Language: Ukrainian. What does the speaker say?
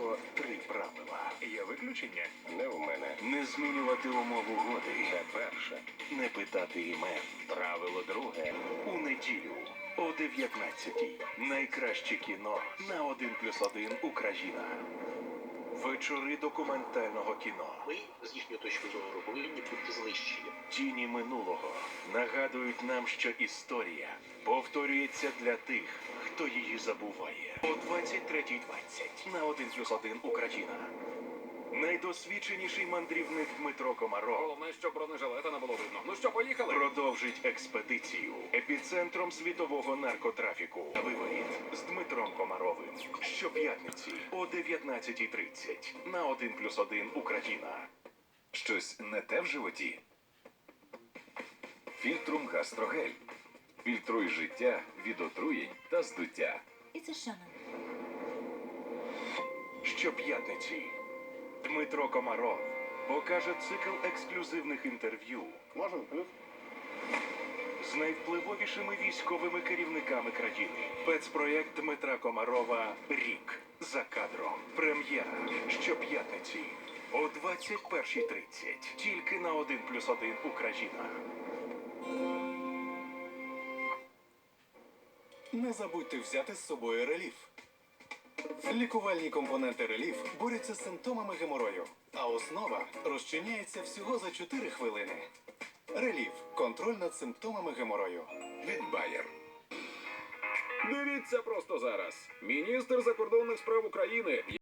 всього три правила. Є виключення? Не в мене. Не змінювати умов угоди. Це перше. Не питати імен. Правило друге. У неділю о 19-й. Найкраще кіно на 1 плюс 1 Україна. Вечори документального кіно. Ми, з їхньої точки зору, повинні бути знищені. Тіні минулого нагадують нам, що історія повторюється для тих, хто її забуває. О 23.20 на 1 плюс 1 Україна. Найдосвідченіший мандрівник Дмитро Комаров Головне, щоб бронежилета не було видно. Ну що, поїхали? продовжить експедицію епіцентром світового наркотрафіку. Виворіт з Дмитром Комаровим. Щоп'ятниці о 19.30 на 1 плюс 1 Україна. Щось не те в животі? Фільтрум гастрогель. Фільтруй життя від отруєнь та здуття. It's a shaman. Щоп'ятниці Дмитро Комаров покаже цикл ексклюзивних інтерв'ю Можем плюс? з найвпливовішими військовими керівниками країни. Спецпроєкт Дмитра Комарова Рік за кадром. Прем'єра щоп'ятниці о 21.30. Тільки на 1 плюс 1 Україна. Не забудьте взяти з собою реліф. Лікувальні компоненти реліф борються з симптомами геморою, а основа розчиняється всього за 4 хвилини. Реліф контроль над симптомами геморою. Від Байер. Дивіться просто зараз. Міністр закордонних справ України